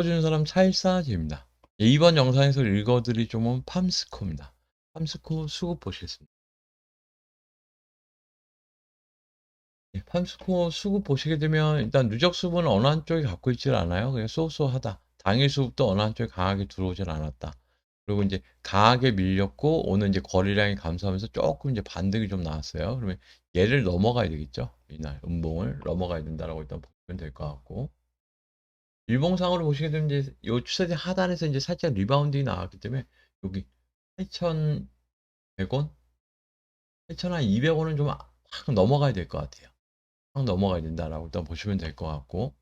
읽어주는 사람 차일사제입니다. 예, 이번 영상에서 읽어드릴 종목은 팜스코입니다. 팜스코 수급 보시겠습니다. 예, 팜스코 수급 보시게 되면 일단 누적 수급은 어느 한쪽이 갖고 있질 않아요. 그냥 쏘쏘하다. 당일 수급도 어느 한쪽이 강하게 들어오질 않았다. 그리고 이제 강하게 밀렸고 오늘 이제 거래량이 감소하면서 조금 이제 반등이 좀 나왔어요. 그러면 얘를 넘어가야 되겠죠. 이날 음봉을 넘어가야 된다라고 일단 보시면 될 것 같고 일봉상으로 보시게 되면 이제 요 추세대 하단에서 이제 살짝 리바운딩이 나왔기 때문에 여기 8,100원, 8,200원은 좀 확 넘어가야 될 것 같아요. 확 넘어가야 된다라고 일단 보시면 될 것 같고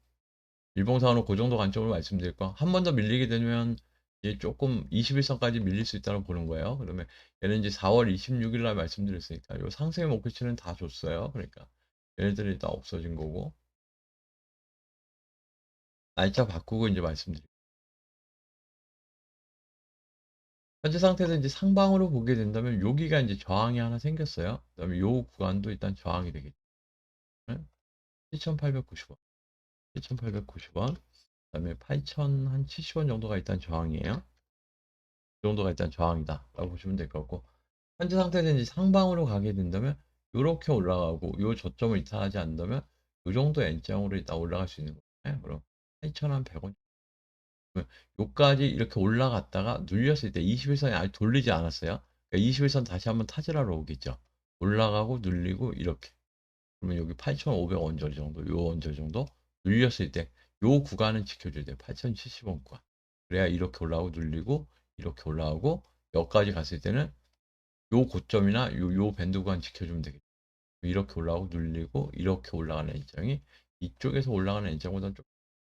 일봉상으로 그 정도 관점으로 말씀드릴 거. 한번 더 밀리게 되면 이제 조금 21선까지 밀릴 수 있다고 보는 거예요. 그러면 얘는 이제 4월 26일 날 말씀드렸으니까 요 상승의 목표치는 다 줬어요. 그러니까 얘네들이 다 없어진 거고 날짜 바꾸고 이제 말씀드릴게요. 현재 상태에서 이제 상방으로 보게 된다면 여기가 이제 저항이 하나 생겼어요. 그다음에 요 구간도 일단 저항이 되겠죠. 7,890원, 7,890원, 그다음에 8,070원 정도가 일단 저항이에요. 그 정도가 일단 저항이다 라고 보시면 될 것 같고 현재 상태에서 이제 상방으로 가게 된다면 이렇게 올라가고 요 저점을 이탈하지 않는다면 요 정도 N장으로 일단 올라갈 수 있는 거예요. 그럼 8,100원 요까지 이렇게 올라갔다가 눌렸을 때 21선이 아직 돌리지 않았어요. 그러니까 21선 다시 한번 타지라로 오겠죠. 올라가고 눌리고 이렇게. 그러면 여기 8,500 원절 정도, 요 원절 정도 눌렸을 때 요 구간은 지켜줘야 돼요. 8,070원 구간. 그래야 이렇게 올라오고 눌리고 이렇게 올라오고 여기까지 갔을 때는 요 고점이나 요, 요 밴드 구간 지켜주면 되겠죠. 이렇게 올라오고 눌리고 이렇게 올라가는 일정이 이쪽에서 올라가는 일정보다는 좀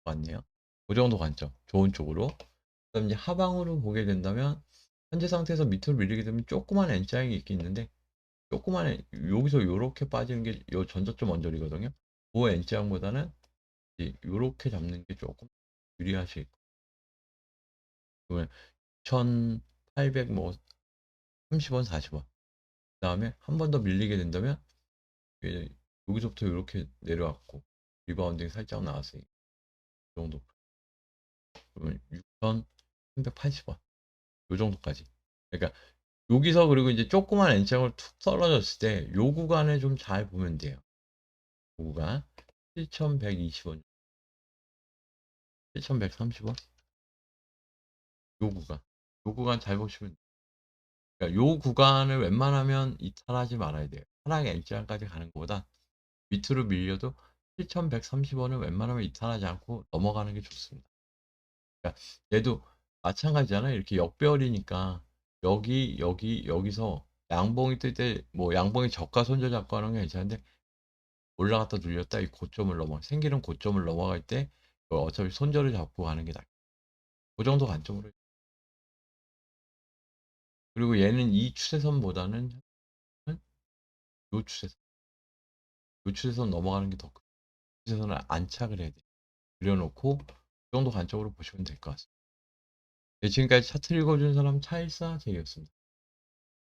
많네요. 그 정도 관점, 좋은 쪽으로. 그다음 이제 하방으로 보게 된다면 현재 상태에서 밑으로 밀리게 되면 조그만 N자형이 있긴 있는데 조그만 여기서 요렇게 빠지는 게 요 전저점 원절이거든요. 그 N자형보다는 요렇게 잡는 게 조금 유리하실 거예요. 1800 뭐 30원, 40원. 그 다음에 한 번 더 밀리게 된다면 여기서부터 이렇게 내려왔고 리바운딩 살짝 나왔으니 이 정도. 그러면 6,380원. 요 정도까지. 그러니까 여기서 그리고 이제 조그만 N장을 툭 떨어졌을 때 요 구간을 좀 잘 보면 돼요. 요 구간 7,120원. 7,130원? 요 구간. 요 구간 잘 보시면 그러니까 요 구간을 웬만하면 이탈하지 말아야 돼요. 하락 N장까지 가는 것보다 밑으로 밀려도 7,130원을 웬만하면 이탈하지 않고 넘어가는 게 좋습니다. 그러니까 얘도 마찬가지잖아요. 이렇게 역별이니까 여기 여기 여기서 양봉이 뜰 때 뭐 양봉이 저가 손절 잡고 하는 게 괜찮은데 올라갔다 눌렸다 이 고점을 넘어 생기는 고점을 넘어갈 때 어차피 손절을 잡고 가는 게 나아요. 그 정도 관점으로 그리고 얘는 이 추세선보다는 요 추세선 요 추세선 넘어가는 게 더 큰. 추세선을 안착을 해야 돼. 그려놓고 그 정도 관점으로 보시면 될 것 같습니다. 네, 지금까지 차트 읽어준 사람 차일사 제이였습니다.